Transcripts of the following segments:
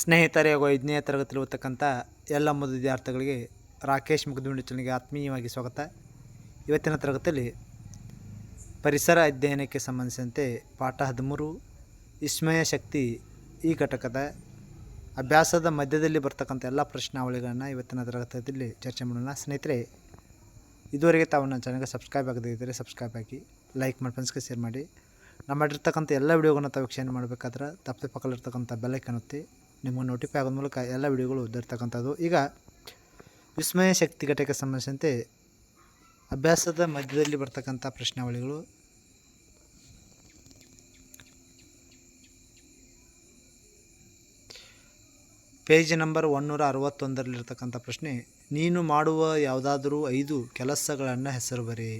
ಸ್ನೇಹಿತರೆ ಹಾಗೂ ಐದನೇ ತರಗತಿಯಲ್ಲಿ ಓದ್ತಕ್ಕಂಥ ಎಲ್ಲ ಮೊದಲ ವಿದ್ಯಾರ್ಥಿಗಳಿಗೆ ರಾಕೇಶ್ ಮುಗ್ದುಂಡಿ ಚಲನಿಗೆ ಆತ್ಮೀಯವಾಗಿ ಸ್ವಾಗತ. ಇವತ್ತಿನ ತರಗತಿಯಲ್ಲಿ ಪರಿಸರ ಅಧ್ಯಯನಕ್ಕೆ ಸಂಬಂಧಿಸಿದಂತೆ ಪಾಠ ಹದಿಮೂರು, ವಿಸ್ಮಯ ಶಕ್ತಿ ಈ ಘಟಕದ ಅಭ್ಯಾಸದ ಮಧ್ಯದಲ್ಲಿ ಬರ್ತಕ್ಕಂಥ ಎಲ್ಲ ಪ್ರಶ್ನಾವಳಿಗಳನ್ನು ಇವತ್ತಿನ ತರಗತಿಯಲ್ಲಿ ಚರ್ಚೆ ಮಾಡೋಣ. ಸ್ನೇಹಿತರೆ, ಇದುವರೆಗೆ ತಾವು ನನ್ನ ಚಾನಲ್ಗೆ ಸಬ್ಸ್ಕ್ರೈಬ್ ಆಗದಿದ್ದರೆ ಸಬ್ಸ್ಕ್ರೈಬ್ ಆಗಿ, ಲೈಕ್ ಮಾಡಿ ಫ್ರೆಂಡ್ಸ್ಗೆ ಶೇರ್ ಮಾಡಿ. ನಾವು ಮಾಡಿರ್ತಕ್ಕಂಥ ಎಲ್ಲ ವಿಡಿಯೋಗಳನ್ನ ತಾವು ವೀಕ್ಷಣೆ ಮಾಡಬೇಕಾದ್ರೆ ತಪ್ಪದೆ ಪಕ್ಕದಲ್ಲಿರ್ತಕ್ಕಂಥ ಬೆಲ್ಲೈಕನ್ ಒತ್ತಿ ನಿಮಗೆ ನೋಟಿಫೈ ಆಗೋದ ಮೂಲಕ ಎಲ್ಲ ವಿಡಿಯೋಗಳು ದೊರೆತಕ್ಕಂಥದ್ದು ಈಗ ವಿಸ್ಮಯ ಶಕ್ತಿ ಘಟಕಕ್ಕೆ ಸಂಬಂಧಿಸಿದಂತೆ ಅಭ್ಯಾಸದ ಮಧ್ಯದಲ್ಲಿ ಬರ್ತಕ್ಕಂಥ ಪ್ರಶ್ನಾವಳಿಗಳು. ಪೇಜ್ ನಂಬರ್ ಒನ್ನೂರ ಅರವತ್ತೊಂದರಲ್ಲಿರ್ತಕ್ಕಂಥ ಪ್ರಶ್ನೆ, ನೀನು ಮಾಡುವ ಯಾವುದಾದ್ರೂ ಐದು ಕೆಲಸಗಳನ್ನು ಹೆಸರು ಬರಿ.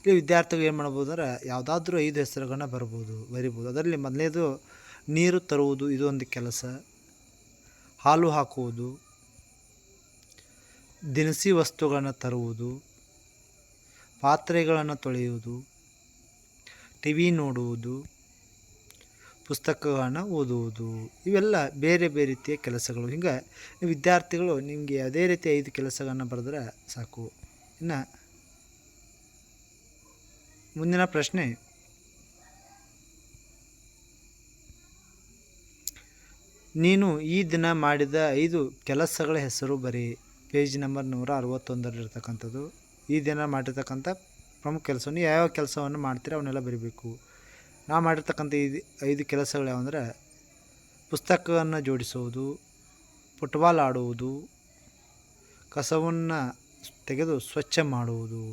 ಇಲ್ಲಿ ವಿದ್ಯಾರ್ಥಿಗಳು ಏನು ಮಾಡ್ಬೋದು ಅಂದ್ರೆ ಯಾವುದಾದ್ರೂ ಐದು ಹೆಸರುಗಳನ್ನ ಬರ್ಬೋದು ಬರಿಬೋದು. ಅದರಲ್ಲಿ ಮೊದಲನೇದು, ನೀರು ತರುವುದು ಇದು ಒಂದು ಕೆಲಸ. ಹಾಲು ಹಾಕುವುದು, ದಿನಸಿ ವಸ್ತುಗಳನ್ನು ತರುವುದು, ಪಾತ್ರೆಗಳನ್ನು ತೊಳೆಯುವುದು ಟಿ ವಿ ನೋಡುವುದು, ಪುಸ್ತಕಗಳನ್ನು ಓದುವುದು, ಇವೆಲ್ಲ ಬೇರೆ ಬೇರೆ ರೀತಿಯ ಕೆಲಸಗಳು. ಹಿಂಗೆ ವಿದ್ಯಾರ್ಥಿಗಳು ನಿಮಗೆ ಅದೇ ರೀತಿ ಐದು ಕೆಲಸಗಳನ್ನು ಬರೆದ್ರೆ ಸಾಕು. ಇನ್ನು ಮುಂದಿನ ಪ್ರಶ್ನೆ ನೀನು ಈ ದಿನ ಮಾಡಿದ ಐದು ಕೆಲಸಗಳ ಹೆಸರು ಬರಿ. ಪೇಜ್ ನಂಬರ್ ನೂರ ಅರವತ್ತೊಂದರಲ್ಲಿರ್ತಕ್ಕಂಥದ್ದು. ಈ ದಿನ ಮಾಡಿರ್ತಕ್ಕಂಥ ಪ್ರಮುಖ ಕೆಲಸವನ್ನು ಯಾವ್ಯಾವ ಕೆಲಸವನ್ನು ಮಾಡ್ತೀರ ಅವನ್ನೆಲ್ಲ ಬರಿಬೇಕು. ನಾ ಮಾಡಿರ್ತಕ್ಕಂಥ ಐದು ಐದು ಕೆಲಸಗಳು ಯಾವಂದರೆ ಪುಸ್ತಕವನ್ನು ಜೋಡಿಸುವುದು ಫುಟ್ಬಾಲ್ ಆಡುವುದು, ಕಸವನ್ನು ತೆಗೆದು ಸ್ವಚ್ಛ ಮಾಡುವುದು.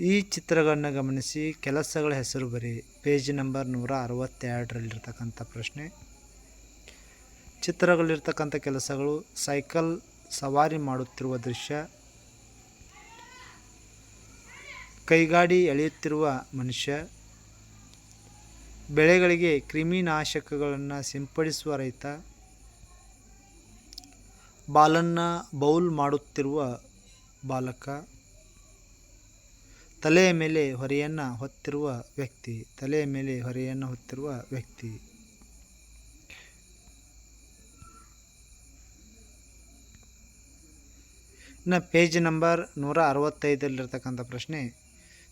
ಈ ಚಿತ್ರಗಳನ್ನು ಗಮನಿಸಿ, ಕೆಲಸಗಳ ಹೆಸರು ಬರಿ, ಪೇಜ್ ನಂಬರ್ ನೂರ ಅರವತ್ತೆರಡರಲ್ಲಿರ್ತಕ್ಕಂಥ ಪ್ರಶ್ನೆ. ಚಿತ್ರಗಳಲ್ಲಿರ್ತಕ್ಕಂಥ ಕೆಲಸಗಳು, ಸೈಕಲ್ ಸವಾರಿ ಮಾಡುತ್ತಿರುವ ದೃಶ್ಯ. ಕೈಗಾಡಿ ಎಳೆಯುತ್ತಿರುವ ಮನುಷ್ಯ. ಬೆಳೆಗಳಿಗೆ ಕ್ರಿಮಿನಾಶಕಗಳನ್ನು ಸಿಂಪಡಿಸುವ ರೈತ. ಬಾಲನ್ನು ಬೌಲ್ ಮಾಡುತ್ತಿರುವ ಬಾಲಕ. ತಲೆಯ ಮೇಲೆ ಹೊರೆಯನ್ನು ಹೊತ್ತಿರುವ ವ್ಯಕ್ತಿ ತಲೆಯ ಮೇಲೆ ಹೊರೆಯನ್ನು ಹೊತ್ತಿರುವ ವ್ಯಕ್ತಿ. ಇನ್ನು ಪೇಜ್ ನಂಬರ್ ನೂರ ಅರವತ್ತೈದರಲ್ಲಿರ್ತಕ್ಕಂಥ ಪ್ರಶ್ನೆ,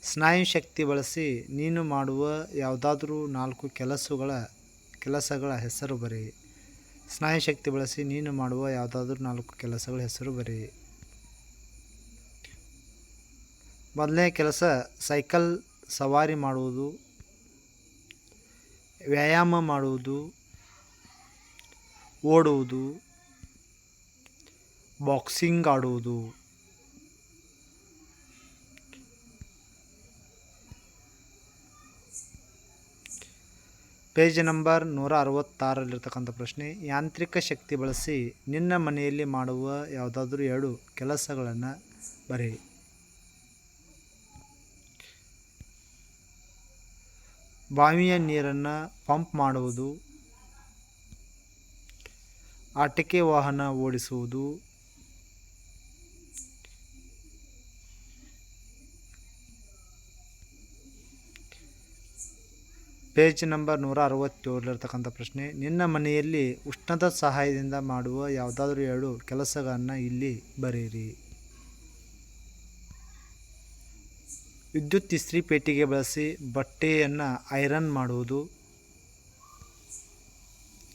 ಸ್ನಾಯು ಶಕ್ತಿ ಬಳಸಿ ನೀನು ಮಾಡುವ ಯಾವುದಾದ್ರೂ ನಾಲ್ಕು ಕೆಲಸಗಳ ಕೆಲಸಗಳ ಹೆಸರು ಬರಿ ಸ್ನಾಯು ಶಕ್ತಿ ಬಳಸಿ ನೀನು ಮಾಡುವ ಯಾವುದಾದ್ರೂ ನಾಲ್ಕು ಕೆಲಸಗಳ ಹೆಸರು ಬರಿ ಮೊದಲನೇ ಕೆಲಸ ಸೈಕಲ್ ಸವಾರಿ ಮಾಡುವುದು, ವ್ಯಾಯಾಮ ಮಾಡುವುದು, ಓಡುವುದು, ಬಾಕ್ಸಿಂಗ್ ಆಡುವುದು. ಪೇಜ್ ನಂಬರ್ ನೂರ ಅರವತ್ತಾರಲ್ಲಿರ್ತಕ್ಕಂಥ ಪ್ರಶ್ನೆ, ಯಾಂತ್ರಿಕ ಶಕ್ತಿ ಬಳಸಿ ನಿನ್ನ ಮನೆಯಲ್ಲಿ ಮಾಡುವ ಯಾವುದಾದ್ರೂ ಎರಡು ಕೆಲಸಗಳನ್ನು ಬರಿ ಬಾವಿಯ ನೀರನ್ನು ಪಂಪ್ ಮಾಡುವುದು, ಆಟಿಕೆ ವಾಹನ ಓಡಿಸುವುದು, ಪೇಜ್ ನಂಬರ್ ನೂರ ಅರವತ್ತೇಳರತಕ್ಕಂಥ ಪ್ರಶ್ನೆ, ನಿನ್ನ ಮನೆಯಲ್ಲಿ ಉಷ್ಣದ ಸಹಾಯದಿಂದ ಮಾಡುವ ಯಾವುದಾದ್ರೂ ಎರಡು ಕೆಲಸಗಳನ್ನು ಇಲ್ಲಿ ಬರೆಯಿರಿ. ವಿದ್ಯುತ್ ಇಸ್ತ್ರಿ ಪೆಟ್ಟಿಗೆ ಬಳಸಿ ಬಟ್ಟೆಯನ್ನು ಐರನ್ ಮಾಡುವುದು.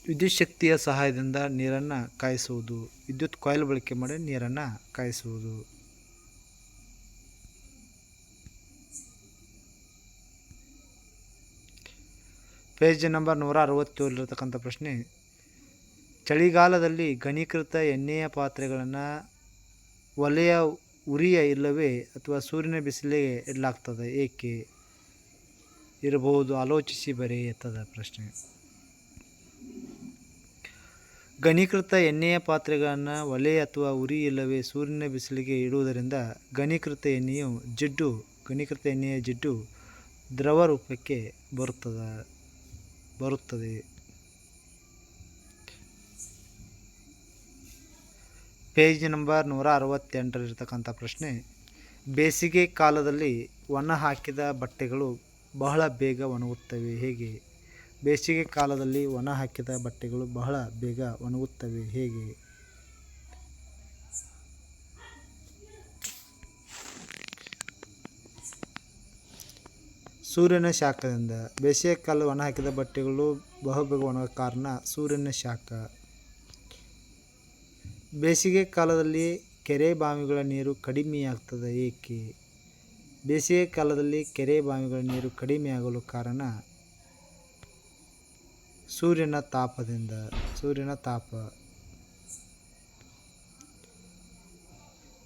ವಿದ್ಯುತ್ ಶಕ್ತಿಯ ಸಹಾಯದಿಂದ ನೀರನ್ನು ಕಾಯಿಸುವುದು. ವಿದ್ಯುತ್ ಕಾಯಿಲ್ ಬಳಕೆ ಮಾಡಿ ನೀರನ್ನು ಕಾಯಿಸುವುದು. ಪೇಜ್ ನಂಬರ್ ನೂರ ಅರವತ್ತೇಳಿರತಕ್ಕಂಥ ಪ್ರಶ್ನೆ. ಚಳಿಗಾಲದಲ್ಲಿ ಘನೀಕೃತ ಎಣ್ಣೆಯ ಪಾತ್ರೆಗಳನ್ನು ಒಲೆಯ ಉರಿಯ ಇಲ್ಲವೇ ಅಥವಾ ಸೂರ್ಯನ ಬಿಸಿಲಿಗೆ ಇಡಲಾಗ್ತದೆ ಏಕೆ ಇರಬಹುದು? ಆಲೋಚಿಸಿ ಬರೆಯುತ್ತದೆ ಪ್ರಶ್ನೆ. ಘನೀಕೃತ ಎಣ್ಣೆಯ ಪಾತ್ರೆಗಳನ್ನು ಒಲೆ ಅಥವಾ ಉರಿ ಇಲ್ಲವೇ ಸೂರ್ಯನ ಬಿಸಿಲಿಗೆ ಇಡುವುದರಿಂದ ಘನೀಕೃತ ಎಣ್ಣೆಯು ಜಿಡ್ಡು, ಘನೀಕೃತ ಎಣ್ಣೆಯ ಜಿಡ್ಡು ದ್ರವ ರೂಪಕ್ಕೆ ಬರುತ್ತದೆ ಬರುತ್ತದೆ. ಪೇಜ್ ನಂಬರ್ ನೂರ ಅರವತ್ತೆಂಟರಲ್ಲಿರ್ತಕ್ಕಂಥ ಪ್ರಶ್ನೆ, ಬೇಸಿಗೆ ಕಾಲದಲ್ಲಿ ಒಣ ಹಾಕಿದ ಬಟ್ಟೆಗಳು ಬಹಳ ಬೇಗ ಒಣಗುತ್ತವೆ ಹೇಗೆ? ಬೇಸಿಗೆ ಕಾಲದಲ್ಲಿ ಒಣ ಹಾಕಿದ ಬಟ್ಟೆಗಳು ಬಹಳ ಬೇಗ ಒಣಗುತ್ತವೆ ಹೇಗೆ? ಸೂರ್ಯನ ಶಾಖದಿಂದ, ಬೇಸಿಗೆ ಕಾಲ ಒಣ ಹಾಕಿದ ಬಟ್ಟೆಗಳು ಬಹುಬೇಗ ಒಣಗ ಕಾರಣ ಸೂರ್ಯನ ಶಾಖ. ಬೇಸಿಗೆ ಕಾಲದಲ್ಲಿ ಕೆರೆ ಬಾವಿಗಳ ನೀರು ಕಡಿಮೆಯಾಗ್ತದೆ ಏಕೆ? ಬೇಸಿಗೆ ಕಾಲದಲ್ಲಿ ಕೆರೆ ಬಾವಿಗಳ ನೀರು ಕಡಿಮೆಯಾಗಲು ಕಾರಣ? ಸೂರ್ಯನ ತಾಪದಿಂದ, ಸೂರ್ಯನ ತಾಪ.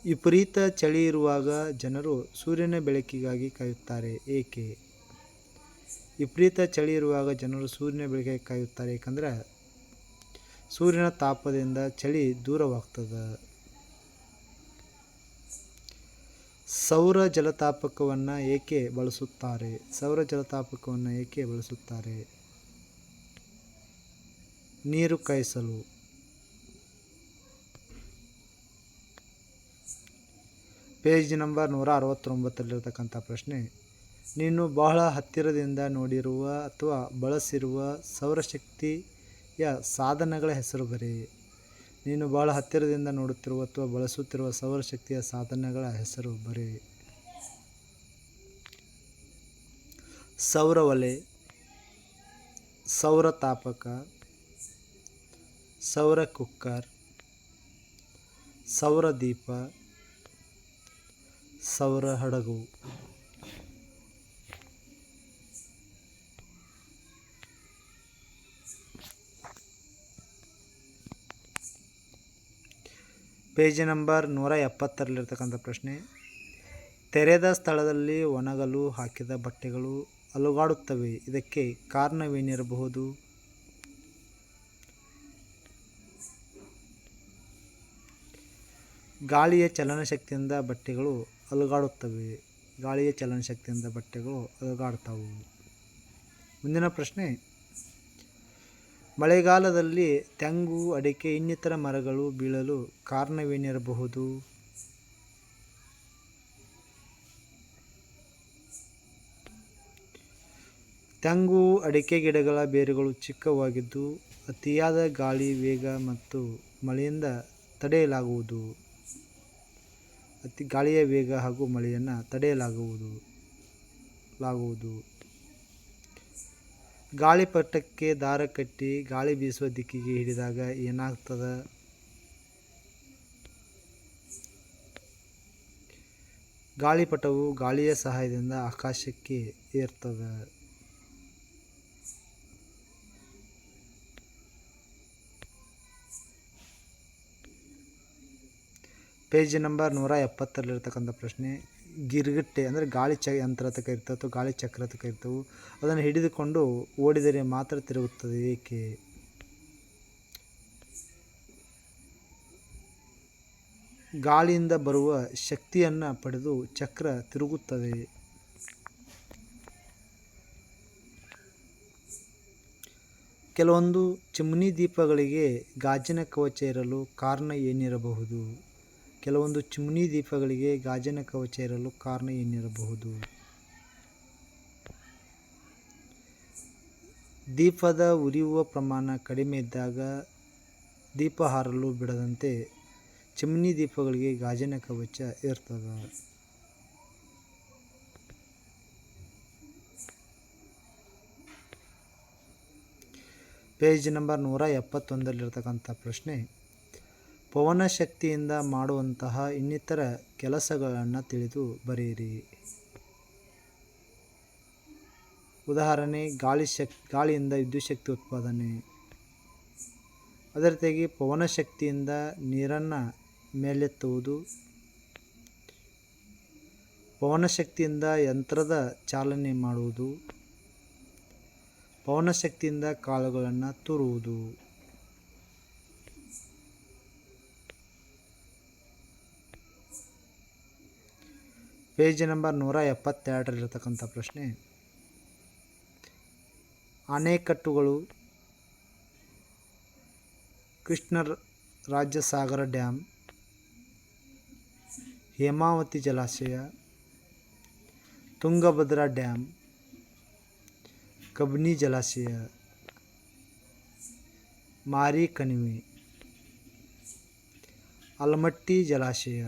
ವಿಪರೀತ ಚಳಿ ಇರುವಾಗ ಜನರು ಸೂರ್ಯನ ಬೆಳಕಿಗಾಗಿ ಕಾಯುತ್ತಾರೆ, ಏಕೆ? ವಿಪರೀತ ಚಳಿ ಇರುವಾಗ ಜನರು ಸೂರ್ಯನ ಬೆಳಕಿಗೆ ಕಾಯುತ್ತಾರೆ, ಏಕೆಂದ್ರೆ ಸೂರ್ಯನ ತಾಪದಿಂದ ಚಳಿ ದೂರವಾಗ್ತದೆ. ಸೌರ ಜಲತಾಪಕವನ್ನು ಏಕೆ ಬಳಸುತ್ತಾರೆ? ಸೌರ ಜಲತಾಪಕವನ್ನು ಏಕೆ ಬಳಸುತ್ತಾರೆ? ನೀರು ಕಾಯಿಸಲು. ಪೇಜ್ ನಂಬರ್ ನೂರ ಅರವತ್ತೊಂಬತ್ತರಲ್ಲಿರ್ತಕ್ಕಂಥ ಪ್ರಶ್ನೆ. ನೀನು ಬಹಳ ಹತ್ತಿರದಿಂದ ನೋಡಿರುವ ಅಥವಾ ಬಳಸಿರುವ ಸೌರಶಕ್ತಿಯ ಸಾಧನಗಳ ಹೆಸರು ಬರಿ. ನೀನು ಬಹಳ ಹತ್ತಿರದಿಂದ ನೋಡುತ್ತಿರುವ ಅಥವಾ ಬಳಸುತ್ತಿರುವ ಸೌರಶಕ್ತಿಯ ಸಾಧನಗಳ ಹೆಸರು ಬರಿ. ಸೌರ ಒಲೆ, ಸೌರ ತಾಪಕ, ಸೌರ ಕುಕ್ಕರ್, ಸೌರ ದೀಪ, ಸೌರ ಹಡಗು. ಪೇಜ್ ನಂಬರ್ ನೂರ ಎಪ್ಪತ್ತರಲ್ಲಿರ್ತಕ್ಕಂಥ ಪ್ರಶ್ನೆ. ತೆರೆದ ಸ್ಥಳದಲ್ಲಿ ಒಣಗಲು ಹಾಕಿದ ಬಟ್ಟೆಗಳು ಅಲುಗಾಡುತ್ತವೆ. ಇದಕ್ಕೆ ಕಾರಣವೇನಿರಬಹುದು? ಗಾಳಿಯ ಚಲನಶಕ್ತಿಯಿಂದ ಬಟ್ಟೆಗಳು ಅಲುಗಾಡುತ್ತವೆ. ಗಾಳಿಯ ಚಲನಶಕ್ತಿಯಿಂದ ಬಟ್ಟೆಗಳು ಅಲುಗಾಡ್ತಾವು. ಮುಂದಿನ ಪ್ರಶ್ನೆ ಮಳೆಗಾಲದಲ್ಲಿ ತೆಂಗು, ಅಡಿಕೆ, ಇನ್ನಿತರ ಮರಗಳು ಬೀಳಲು ಕಾರಣವೇನಿರಬಹುದು? ತೆಂಗು, ಅಡಿಕೆ ಗಿಡಗಳ ಬೇರುಗಳು ಚಿಕ್ಕವಾಗಿದ್ದು ಅತಿಯಾದ ಗಾಳಿ, ವೇಗ ಮತ್ತು ಮಳೆಯಿಂದ ತಡೆಯಲಾಗುವುದು. ಅತಿ ಗಾಳಿಯ ವೇಗ ಹಾಗೂ ಮಳೆಯನ್ನು ತಡೆಯಲಾಗುವುದು, ಲಾಗುವುದು. ಗಾಳಿಪಟಕ್ಕೆ ದಾರ ಕಟ್ಟಿ ಗಾಳಿ ಬೀಸುವ ದಿಕ್ಕಿಗೆ ಹಿಡಿದಾಗ ಏನಾಗ್ತದ? ಗಾಳಿಪಟವು ಗಾಳಿಯ ಸಹಾಯದಿಂದ ಆಕಾಶಕ್ಕೆ ಏರ್ತದ? ಪೇಜ್ ನಂಬರ್ ನೂರ ಎಪ್ಪತ್ತರಲ್ಲಿರ್ತಕ್ಕಂಥ ಪ್ರಶ್ನೆ. ಗಿರ್ಗಿಟ್ಟೆ ಅಂದರೆ ಗಾಳಿ ಚ ಯಂತ್ರ ಅಂತ ಇರ್ತವೆ ಅಥವಾ ಗಾಳಿ ಚಕ್ರ ಅಂತ ಕರಿತವು. ಅದನ್ನು ಹಿಡಿದುಕೊಂಡು ಓಡಿದರೆ ಮಾತ್ರ ತಿರುಗುತ್ತದೆ ಏಕೆ? ಗಾಳಿಯಿಂದ ಬರುವ ಶಕ್ತಿಯನ್ನು ಪಡೆದು ಚಕ್ರ ತಿರುಗುತ್ತದೆ. ಕೆಲವೊಂದು ಚಿಮ್ನಿ ದೀಪಗಳಿಗೆ ಗಾಜಿನ ಕವಚ ಇರಲು ಕಾರಣ ಏನಿರಬಹುದು? ಕೆಲವೊಂದು ಚಿಮ್ನಿ ದೀಪಗಳಿಗೆ ಗಾಜಿನ ಕವಚ ಇರಲು ಕಾರಣ ಏನಿರಬಹುದು? ದೀಪದ ಉರಿಯುವ ಪ್ರಮಾಣ ಕಡಿಮೆ ಇದ್ದಾಗ ದೀಪ ಹಾರಲು ಬಿಡದಂತೆ ಚಿಮ್ನಿ ದೀಪಗಳಿಗೆ ಗಾಜಿನ ಕವಚ ಇರ್ತದೆ. ಪೇಜ್ ನಂಬರ್ ನೂರ ಎಪ್ಪತ್ತೊಂದರಲ್ಲಿರ್ತಕ್ಕಂಥ ಪ್ರಶ್ನೆ ಪವನ ಶಕ್ತಿಯಿಂದ ಮಾಡುವಂತಹ ಇನ್ನಿತರ ಕೆಲಸಗಳನ್ನು ತಿಳಿದು ಬರೆಯಿರಿ. ಉದಾಹರಣೆ, ಗಾಳಿ ಶಕ್, ಗಾಳಿಯಿಂದ ವಿದ್ಯುತ್ ಶಕ್ತಿ ಉತ್ಪಾದನೆ. ಅದರ ಜೊತೆಗೆ ಪವನ ಶಕ್ತಿಯಿಂದ ನೀರನ್ನು ಮೇಲೆತ್ತುವುದು. ಪವನ ಶಕ್ತಿಯಿಂದ ಯಂತ್ರದ ಚಾಲನೆ ಮಾಡುವುದು. ಪವನ ಶಕ್ತಿಯಿಂದ ಕಾಳುಗಳನ್ನು ತೂರುವುದು. ಪೇಜ್ ನಂಬರ್ ನೂರ ಎಪ್ಪತ್ತೆರಡರಲ್ಲಿರ್ತಕ್ಕಂಥ ಪ್ರಶ್ನೆ. ಅಣೆಕಟ್ಟುಗಳು ಕೃಷ್ಣ ರಾಜ್ಯಸಾಗರ ಡ್ಯಾಮ್ ಹೇಮಾವತಿ ಜಲಾಶಯ, ತುಂಗಭದ್ರಾ ಡ್ಯಾಮ್ ಕಬ್ನಿ ಜಲಾಶಯ ಮಾರಿ ಕಣಿವೆ ಆಲಮಟ್ಟಿ ಜಲಾಶಯ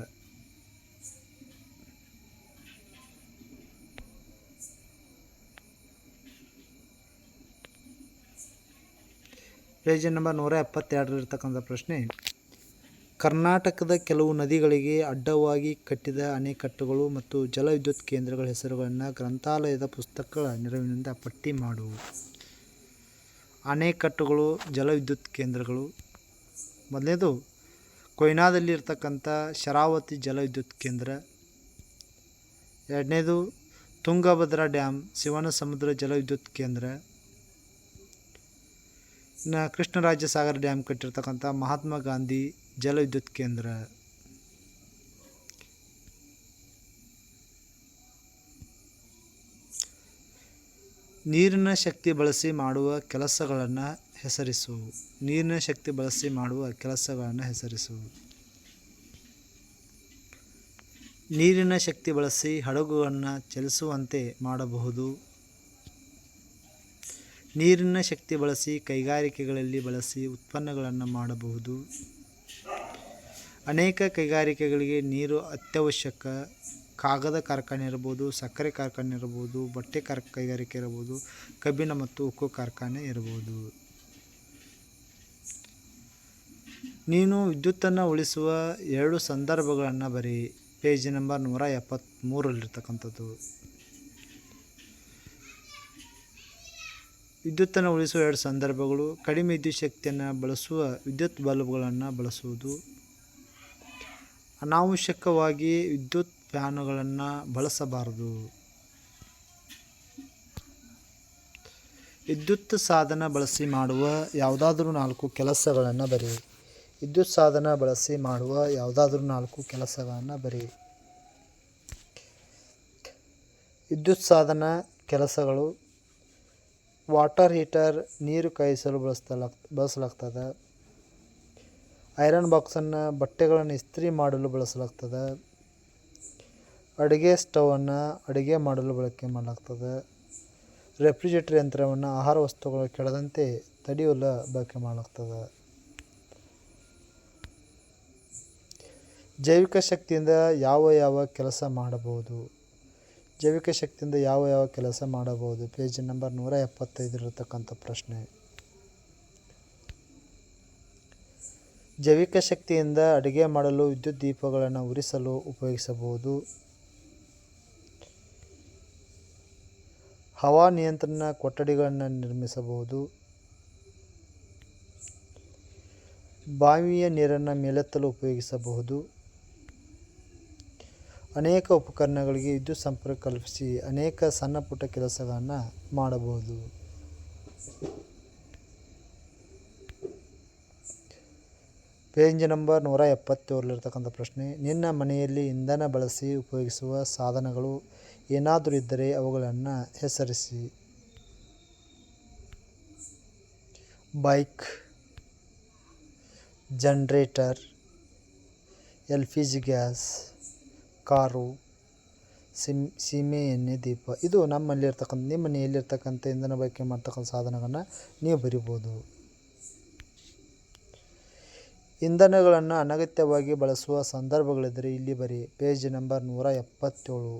ಪೇಜ್ ನಂಬರ್ ನೂರ ಎಪ್ಪತ್ತೆರಡರಿರ್ತಕ್ಕಂಥ ಪ್ರಶ್ನೆ, ಕರ್ನಾಟಕದ ಕೆಲವು ನದಿಗಳಿಗೆ ಅಡ್ಡವಾಗಿ ಕಟ್ಟಿದ ಅಣೆಕಟ್ಟುಗಳು ಮತ್ತು ಜಲವಿದ್ಯುತ್ ಕೇಂದ್ರಗಳ ಹೆಸರುಗಳನ್ನು ಗ್ರಂಥಾಲಯದ ಪುಸ್ತಕಗಳ ನೆರವಿನಿಂದ ಪಟ್ಟಿ ಮಾಡುವು ಅಣೆಕಟ್ಟುಗಳು, ಜಲವಿದ್ಯುತ್ ಕೇಂದ್ರಗಳು. ಮೊದಲನೇದು, ಕೊಯ್ನಾದಲ್ಲಿ ಇರ್ತಕ್ಕಂಥ ಶರಾವತಿ ಜಲವಿದ್ಯುತ್ ಕೇಂದ್ರ. ಎರಡನೇದು, ತುಂಗಭದ್ರಾ ಡ್ಯಾಮ್ ಶಿವನ ಸಮುದ್ರ ಜಲವಿದ್ಯುತ್ ಕೇಂದ್ರ. ಇನ್ನು ಕೃಷ್ಣರಾಜ ಸಾಗರ ಡ್ಯಾಮ್ ಕಟ್ಟಿರ್ತಕ್ಕಂಥ ಮಹಾತ್ಮ ಗಾಂಧಿ ಜಲವಿದ್ಯುತ್ ಕೇಂದ್ರ. ನೀರಿನ ಶಕ್ತಿ ಬಳಸಿ ಮಾಡುವ ಕೆಲಸಗಳನ್ನು ಹೆಸರಿಸು. ನೀರಿನ ಶಕ್ತಿ ಬಳಸಿ ಮಾಡುವ ಕೆಲಸಗಳನ್ನು ಹೆಸರಿಸು. ನೀರಿನ ಶಕ್ತಿ ಬಳಸಿ ಹಡಗುಗಳನ್ನು ಚಲಿಸುವಂತೆ ಮಾಡಬಹುದು. ನೀರಿನ ಶಕ್ತಿ ಬಳಸಿ, ಕೈಗಾರಿಕೆಗಳಲ್ಲಿ ಬಳಸಿ ಉತ್ಪನ್ನಗಳನ್ನು ಮಾಡಬಹುದು. ಅನೇಕ ಕೈಗಾರಿಕೆಗಳಿಗೆ ನೀರು ಅತ್ಯವಶ್ಯಕ. ಕಾಗದ ಕಾರ್ಖಾನೆ ಇರ್ಬೋದು ಸಕ್ಕರೆ ಕಾರ್ಖಾನೆ ಇರ್ಬೋದು ಬಟ್ಟೆ ಕಾರ್, ಕೈಗಾರಿಕೆ ಇರ್ಬೋದು ಕಬ್ಬಿಣ ಮತ್ತು ಉಕ್ಕು ಕಾರ್ಖಾನೆ ಇರ್ಬೋದು ನೀನು ವಿದ್ಯುತ್ತನ್ನು ಉಳಿಸುವ ಎರಡು ಸಂದರ್ಭಗಳನ್ನು ಬರೀ ಪೇಜ್ ನಂಬರ್ ನೂರ ಎಪ್ಪತ್ತ್ಮೂರಲ್ಲಿರ್ತಕ್ಕಂಥದ್ದು ವಿದ್ಯುತ್ತನ್ನು ಉಳಿಸುವ ಎರಡು ಸಂದರ್ಭಗಳು, ಕಡಿಮೆ ವಿದ್ಯುತ್ ಶಕ್ತಿಯನ್ನು ಬಳಸುವ ವಿದ್ಯುತ್ ಬಲ್ಬ್ಗಳನ್ನು ಬಳಸುವುದು. ಅನಾವಶ್ಯಕವಾಗಿ ವಿದ್ಯುತ್ ಫ್ಯಾನುಗಳನ್ನು ಬಳಸಬಾರದು. ವಿದ್ಯುತ್ ಸಾಧನ ಬಳಸಿ ಮಾಡುವ ಯಾವುದಾದ್ರೂ ನಾಲ್ಕು ಕೆಲಸಗಳನ್ನು ಬರಿ ವಿದ್ಯುತ್ ಸಾಧನ ಬಳಸಿ ಮಾಡುವ ಯಾವುದಾದ್ರೂ ನಾಲ್ಕು ಕೆಲಸಗಳನ್ನು ಬರಿ ವಿದ್ಯುತ್ ಸಾಧನ ಕೆಲಸಗಳು ವಾಟರ್ ಹೀಟರ್ ನೀರು ಕಾಯಿಸಲು ಬಳಸ್ತಲಾಗ್ ಬಳಸಲಾಗ್ತದೆ. ಐರನ್ ಬಾಕ್ಸನ್ನು ಬಟ್ಟೆಗಳನ್ನು ಇಸ್ತ್ರಿ ಮಾಡಲು ಬಳಸಲಾಗ್ತದೆ. ಅಡುಗೆ ಸ್ಟವನ್ನು ಅಡುಗೆ ಮಾಡಲು ಬಳಕೆ ಮಾಡಲಾಗ್ತದೆ. ರೆಫ್ರಿಜರೇಟರ್ ಯಂತ್ರವನ್ನು ಆಹಾರ ವಸ್ತುಗಳು ಕೆಡದಂತೆ ತಡೆಯಲು ಬಳಕೆ ಮಾಡಲಾಗ್ತದೆ. ಜೈವಿಕ ಶಕ್ತಿಯಿಂದ ಯಾವ ಯಾವ ಕೆಲಸ ಮಾಡಬಹುದು? ಜೈವಿಕ ಶಕ್ತಿಯಿಂದ ಯಾವ ಯಾವ ಕೆಲಸ ಮಾಡಬಹುದು? ಪೇಜ್ ನಂಬರ್ ನೂರ ಎಪ್ಪತ್ತೈದಿರತಕ್ಕಂಥ ಪ್ರಶ್ನೆ. ಜೈವಿಕ ಶಕ್ತಿಯಿಂದ ಅಡುಗೆ ಮಾಡಲು ವಿದ್ಯುತ್ ದೀಪಗಳನ್ನು ಉರಿಸಲು ಉಪಯೋಗಿಸಬಹುದು. ಹವಾ ನಿಯಂತ್ರಣ ಕೊಠಡಿಗಳನ್ನು ನಿರ್ಮಿಸಬಹುದು. ಬಾವಿಯ ನೀರನ್ನು ಮೇಲೆತ್ತಲು ಉಪಯೋಗಿಸಬಹುದು. ಅನೇಕ ಉಪಕರಣಗಳಿಗೆ ವಿದ್ಯುತ್ ಸಂಪರ್ಕ ಕಲ್ಪಿಸಿ ಅನೇಕ ಸಣ್ಣ ಪುಟ್ಟ ಕೆಲಸಗಳನ್ನು ಮಾಡಬಹುದು. ಪೇಜ್ ನಂಬರ್ ನೂರ ಎಪ್ಪತ್ತೇಳರಲ್ಲಿರ್ತಕ್ಕಂಥ ಪ್ರಶ್ನೆ, ನಿನ್ನ ಮನೆಯಲ್ಲಿ ಇಂಧನ ಬಳಸಿ ಉಪಯೋಗಿಸುವ ಸಾಧನಗಳು ಏನಾದರೂ ಇದ್ದರೆ ಅವುಗಳನ್ನು ಹೆಸರಿಸಿ. Bike, generator L P G gas. Car, SIM, ಸೀಮೆ ಎಣ್ಣೆ, ದೀಪ. ಇದು ನಮ್ಮಲ್ಲಿರ್ತಕ್ಕಂಥ ನಿಮ್ಮ ಮನೆಯಲ್ಲಿರ್ತಕ್ಕಂಥ ಇಂಧನ ಬಳಕೆ ಮಾಡ್ತಕ್ಕಂಥ ಸಾಧನಗಳನ್ನು ನೀವು ಬರಿಬೋದು. ಇಂಧನಗಳನ್ನು ಅನಗತ್ಯವಾಗಿ ಬಳಸುವ ಸಂದರ್ಭಗಳಿದ್ದರೆ ಇಲ್ಲಿ ಬರಿ. ಪೇಜ್ ನಂಬರ್ ನೂರ ಎಪ್ಪತ್ತೇಳು.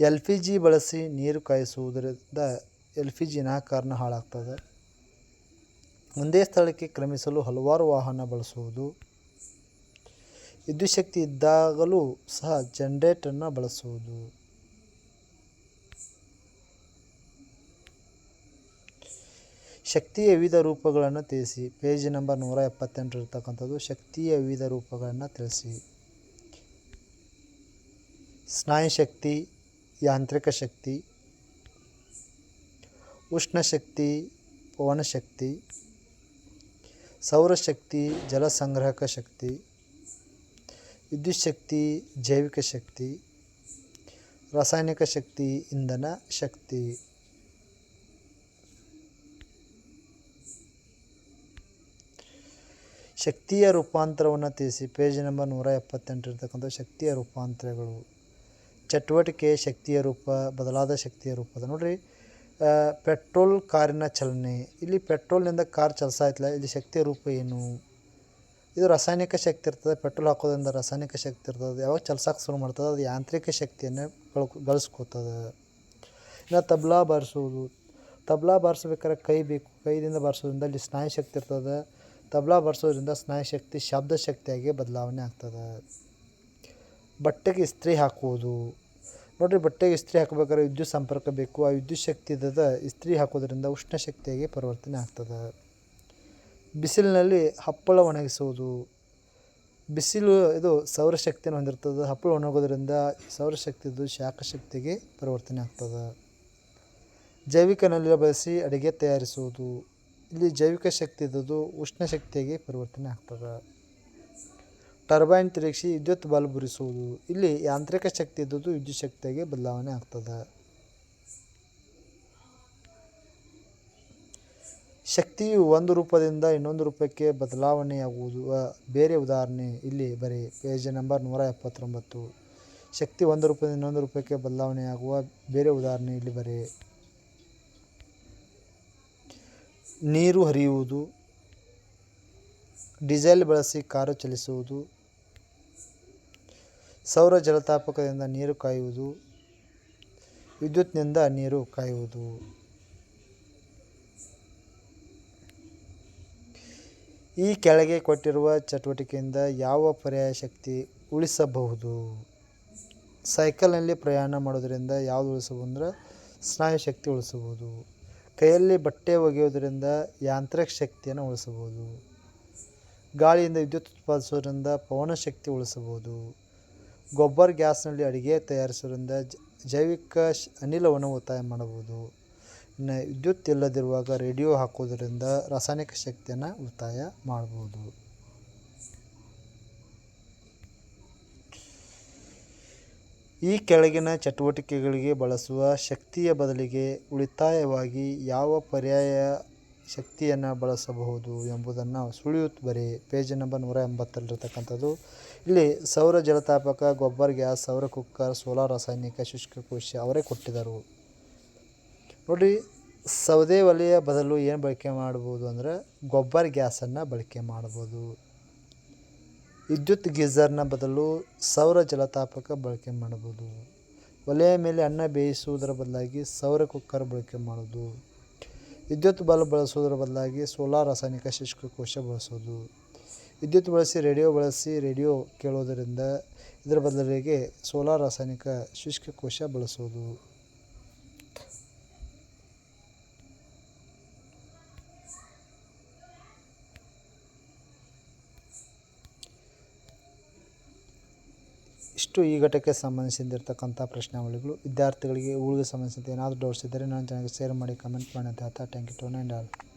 ಎಲ್ ಪಿ ಜಿ ಬಳಸಿ ನೀರು ಕಾಯಿಸುವುದರಿಂದ ಎಲ್ ಪಿ ಜಿನ ಕಾರಣ ಹಾಳಾಗ್ತದೆ. ಒಂದೇ ಸ್ಥಳಕ್ಕೆ ಕ್ರಮಿಸಲು ಹಲವಾರು ವಾಹನ ಬಳಸುವುದು. ವಿದ್ಯುತ್ ಶಕ್ತಿ ಇದ್ದಾಗಲೂ ಸಹ ಜನ್ರೇಟರ್ನ ಬಳಸುವುದು. ಶಕ್ತಿಯ ವಿವಿಧ ರೂಪಗಳನ್ನು ತಿಳಿಸಿ. ಪೇಜ್ ನಂಬರ್ ನೂರ ಎಪ್ಪತ್ತೆಂಟರಿರ್ತಕ್ಕಂಥದ್ದು ಶಕ್ತಿಯ ವಿವಿಧ ರೂಪಗಳನ್ನು ತಿಳಿಸಿ. ಸ್ನಾಯು ಶಕ್ತಿ, ಯಾಂತ್ರಿಕ ಶಕ್ತಿ ಉಷ್ಣಶಕ್ತಿ ಪವನಶಕ್ತಿ ಸೌರಶಕ್ತಿ ಜಲಸಂಗ್ರಹಕ ಶಕ್ತಿ. ವಿದ್ಯುತ್ ಶಕ್ತಿ, ಜೈವಿಕ ಶಕ್ತಿ, ರಾಸಾಯನಿಕ ಶಕ್ತಿ, ಇಂಧನ ಶಕ್ತಿ. ಶಕ್ತಿಯ ರೂಪಾಂತರವನ್ನು ತಿಳಿಸಿ. ಪೇಜ್ ನಂಬರ್ ನೂರ ಎಪ್ಪತ್ತೆಂಟು ಇರ್ತಕ್ಕಂಥ ಶಕ್ತಿಯ ರೂಪಾಂತರಗಳು. ಚಟುವಟಿಕೆ ಶಕ್ತಿಯ ರೂಪ, ಬದಲಾದ ಶಕ್ತಿಯ ರೂಪದ. ನೋಡಿರಿ ಪೆಟ್ರೋಲ್ ಕಾರಿನ ಚಲನೆ. ಇಲ್ಲಿ ಪೆಟ್ರೋಲ್ನಿಂದ ಕಾರ್ ಚಲಿಸಾಯ್ತಲ್ಲ, ಇಲ್ಲಿ ಶಕ್ತಿಯ ರೂಪ ಏನು? ಇದು ರಾಸಾಯನಿಕ ಶಕ್ತಿ ಇರ್ತದೆ, ಪೆಟ್ರೋಲ್ ಹಾಕೋದ್ರಿಂದ ರಾಸಾಯನಿಕ ಶಕ್ತಿ ಇರ್ತದೆ, ಯಾವಾಗ ಚಲ್ಸಕ್ಕೆ ಶುರು ಮಾಡ್ತದೆ, ಅದು ಯಾಂತ್ರಿಕ ಶಕ್ತಿಯನ್ನು ಬಳಕೆ ಗಳಿಸ್ಕೋತದೆ ಇನ್ನು ತಬಲಾ ಬಾರಿಸೋದು. ತಬಲಾ ಬಾರಿಸ್ಬೇಕಾದ್ರೆ ಕೈ ಬೇಕು ಕೈದಿಂದ ಬಾರಿಸೋದ್ರಿಂದ ಅಲ್ಲಿ ಸ್ನಾಯು ಶಕ್ತಿ ಇರ್ತದೆ. ತಬಲಾ ಬಾರಿಸೋದ್ರಿಂದ ಸ್ನಾಯು ಶಕ್ತಿ ಶಬ್ದ ಶಕ್ತಿಯಾಗಿ ಬದಲಾವಣೆ ಆಗ್ತದೆ. ಬಟ್ಟೆಗೆ ಇಸ್ತ್ರಿ ಹಾಕುವುದು ನೋಡಿರಿ, ಬಟ್ಟೆಗೆ ಇಸ್ತ್ರಿ ಹಾಕಬೇಕಾದ್ರೆ ವಿದ್ಯುತ್ ಸಂಪರ್ಕ ಬೇಕು. ಆ ವಿದ್ಯುತ್ ಶಕ್ತಿ ಇದ್ದದ ಇಸ್ತ್ರಿ ಹಾಕೋದ್ರಿಂದ ಉಷ್ಣ ಶಕ್ತಿಯಾಗಿ ಪರಿವರ್ತನೆ ಆಗ್ತದೆ. ಬಿಸಿಲಿನಲ್ಲಿ ಹಪ್ಪಳ ಒಣಗಿಸುವುದು. ಬಿಸಿಲು ಇದು ಸೌರಶಕ್ತಿಯನ್ನು ಹೊಂದಿರ್ತದೆ. ಹಪ್ಪಳ ಒಣಗೋದ್ರಿಂದ ಸೌರಶಕ್ತಿದು ಶಾಖ ಶಕ್ತಿಗೆ ಪರಿವರ್ತನೆ ಆಗ್ತದೆ. ಜೈವಿಕ ಅನಿಲ ಬಳಸಿ ಅಡುಗೆ ತಯಾರಿಸುವುದು. ಇಲ್ಲಿ ಜೈವಿಕ ಶಕ್ತಿ ಇದ್ದದ್ದು ಉಷ್ಣ ಶಕ್ತಿಯಾಗಿ ಪರಿವರ್ತನೆ ಆಗ್ತದೆ. ಟರ್ಬೈನ್ ತಿರುಗಿಸಿ ವಿದ್ಯುತ್ ಬಲ್ಬ್ ಉರಿಸುವುದು ಇಲ್ಲಿ ಯಾಂತ್ರಿಕ ಶಕ್ತಿ ಇದ್ದದ್ದು ವಿದ್ಯುತ್ ಶಕ್ತಿಯಾಗಿ ಬದಲಾವಣೆ ಆಗ್ತದೆ. ಶಕ್ತಿಯು ಒಂದು ರೂಪದಿಂದ ಇನ್ನೊಂದು ರೂಪಕ್ಕೆ ಬದಲಾವಣೆಯಾಗುವುದು. ಬೇರೆ ಉದಾಹರಣೆ ಇಲ್ಲಿ ಬರೀ, ಪೇಜ್ ನಂಬರ್ ನೂರ ಎಪ್ಪತ್ತೊಂಬತ್ತು. ಶಕ್ತಿ ಒಂದು ರೂಪದಿಂದ ಇನ್ನೊಂದು ರೂಪಕ್ಕೆ ಬದಲಾವಣೆಯಾಗುವ ಬೇರೆ ಉದಾಹರಣೆ ಇಲ್ಲಿ ಬರೀ. ನೀರು ಹರಿಯುವುದು. ಡೀಸೆಲ್ ಬಳಸಿ ಕಾರು ಚಲಿಸುವುದು. ಸೌರ ಜಲತಾಪಕದಿಂದ ನೀರು ಕಾಯುವುದು. ವಿದ್ಯುತ್ನಿಂದ ನೀರು ಕಾಯುವುದು. ಈ ಕೆಳಗೆ ಕೊಟ್ಟಿರುವ ಚಟುವಟಿಕೆಯಿಂದ ಯಾವ ಪರ್ಯಾಯ ಶಕ್ತಿ ಉಳಿಸಬಹುದು? ಸೈಕಲ್ನಲ್ಲಿ ಪ್ರಯಾಣ ಮಾಡೋದರಿಂದ ಯಾವುದು ಉಳಿಸಬಹುದು ಅಂದ್ರೆ ಸ್ನಾಯು ಶಕ್ತಿ ಉಳಿಸಬಹುದು. ಕೈಯಲ್ಲಿ ಬಟ್ಟೆ ಒಗೆಯೋದರಿಂದ ಯಾಂತ್ರಿಕ ಶಕ್ತಿಯನ್ನು ಉಳಿಸಬಹುದು. ಗಾಳಿಯಿಂದ ವಿದ್ಯುತ್ ಉತ್ಪಾದಿಸೋದ್ರಿಂದ ಪವನ ಶಕ್ತಿ ಉಳಿಸಬಹುದು. ಗೊಬ್ಬರ ಗ್ಯಾಸ್ನಲ್ಲಿ ಅಡುಗೆ ತಯಾರಿಸೋದ್ರಿಂದ ಜೈವಿಕ ಅನಿಲವನ್ನು ಉಳಿತಾಯ ಮಾಡಬಹುದು. ಇನ್ನು ವಿದ್ಯುತ್ ಇಲ್ಲದಿರುವಾಗ ರೇಡಿಯೋ ಹಾಕೋದರಿಂದ ರಾಸಾಯನಿಕ ಶಕ್ತಿಯನ್ನು ಉಳಿತಾಯ ಮಾಡ್ಬೋದು. ಈ ಕೆಳಗಿನ ಚಟುವಟಿಕೆಗಳಿಗೆ ಬಳಸುವ ಶಕ್ತಿಯ ಬದಲಿಗೆ ಉಳಿತಾಯವಾಗಿ ಯಾವ ಪರ್ಯಾಯ ಶಕ್ತಿಯನ್ನು ಬಳಸಬಹುದು ಎಂಬುದನ್ನು ಸುಳಿಯುತ್ತ ಬರೀ. ಪೇಜ್ ನಂಬರ್ ನೂರ ಎಂಬತ್ತರಲ್ಲಿರ್ತಕ್ಕಂಥದ್ದು. ಇಲ್ಲಿ ಸೌರ ಜಲತಾಪಕ, ಗೊಬ್ಬರ, ಗ್ಯಾಸ್, ಸೌರ ಕುಕ್ಕರ್, ಸೋಲಾರ್ ರಾಸಾಯನಿಕ, ಶುಷ್ಕ ಕೋಶ ಅವರೇ ಕೊಟ್ಟಿದ್ದರು. ನೋಡಿ, ಸೌದೆ ಒಲೆಯ ಬದಲು ಏನು ಬಳಕೆ ಮಾಡ್ಬೋದು ಅಂದರೆ ಗೊಬ್ಬರ ಗ್ಯಾಸನ್ನು ಬಳಕೆ ಮಾಡ್ಬೋದು. ವಿದ್ಯುತ್ ಗೀಝರ್ನ ಬದಲು ಸೌರ ಜಲತಾಪಕ ಬಳಕೆ ಮಾಡ್ಬೋದು. ಒಲೆಯ ಮೇಲೆ ಅನ್ನ ಬೇಯಿಸುವುದರ ಬದಲಾಗಿ ಸೌರ ಕುಕ್ಕರ್ ಬಳಕೆ ಮಾಡೋದು. ವಿದ್ಯುತ್ ಬಲ್ಬ್ ಬಳಸುವುದರ ಬದಲಾಗಿ ಸೋಲಾರ್ ರಾಸಾಯನಿಕ ಶುಷ್ಕಕೋಶ ಬಳಸೋದು. ವಿದ್ಯುತ್ ಬಳಸಿ ರೇಡಿಯೋ ಬಳಸಿ ರೇಡಿಯೋ ಕೇಳೋದರಿಂದ ಇದರ ಬದಲಿಗೆ ಸೋಲಾರ್ ರಾಸಾಯನಿಕ ಶುಷ್ಕ ಕೋಶ ಬಳಸೋದು. ಇಷ್ಟು ಈ ಘಟಕ್ಕೆ ಸಂಬಂಧಿಸಿದಿರ್ತಕ್ಕಂಥ ಪ್ರಶ್ನಾವಳಿಗಳು. ವಿದ್ಯಾರ್ಥಿಗಳಿಗೆ ಉಳಿದ ಸಂಬಂಧಿಸಿದಂತೆ ಏನಾದರೂ ಡೌಟ್ಸ್ ಇದ್ದರೆ ನಾನು ಚಾನಲ್ಗೆ ಶೇರ್ ಮಾಡಿ ಕಮೆಂಟ್ ಮಾಡಿ ಅಂತ ಹೇಳ್ತಾ ಟ್ಯಾಂಕ್ ಯು ಟು ಆಲ್